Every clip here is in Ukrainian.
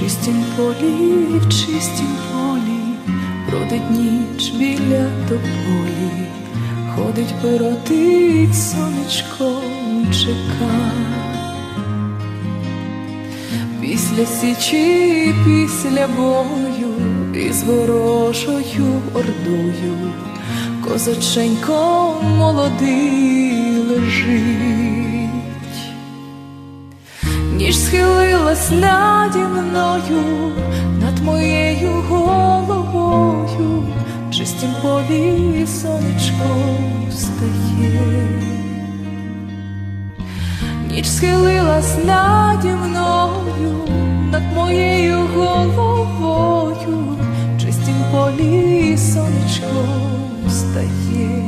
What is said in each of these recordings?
чистім полі, в чистім полі, бродить ніч біля тополі, ходить, перотить сонечко чека. Після січі, після бою, із ворожою ордою, козаченько молодий лежить. Ніж схилилась наді мною над моєю головою, чистім полі сонечко встає. Ніч схилилась наді мною над моєю головою, чистім полі сонечко встає.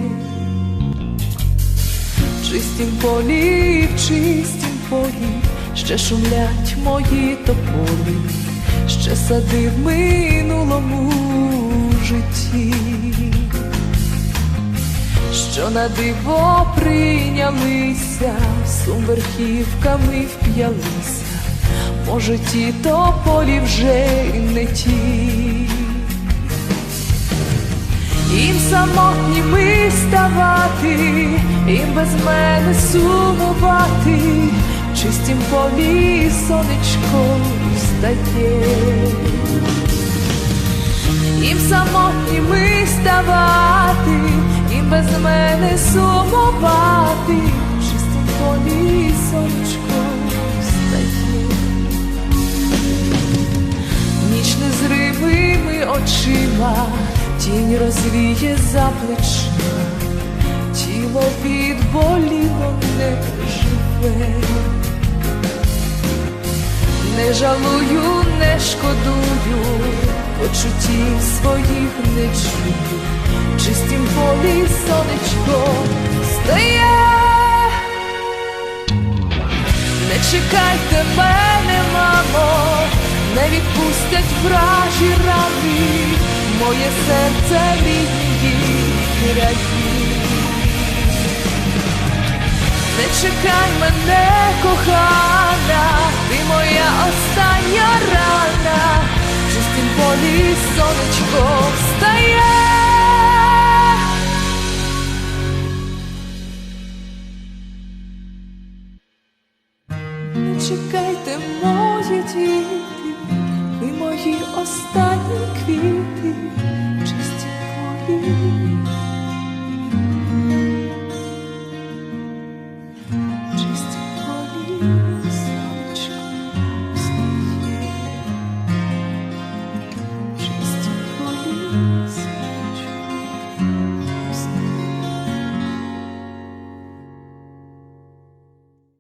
Чистім полі, чистім полі, ще шумлять мої тополі, ще сади в минулому житті, що на диво прийнялися, сум верхівками вп'ялися, може, ті тополі вже й не ті. Їм самотніми ставати, їм без мене сумувати, чистім полі сонечко встає. Їм самотніми ставати, їм без мене сумувати, чистім полі сонечко встає. Ніч незримими очима тінь розвіє за плечима, тіло від боліло не живе. Не жалую, не шкодую, почуттів своїх не чую, чистім полі сонечко стає. Не чекайте мене, мамо, не відпустять вражі рани, моє серце рідні краї. Чекай мене, кохана, ти моя остання рана, в чистім полі сонечко встає. Не чекайте, мої діти, ви мої останні квіти,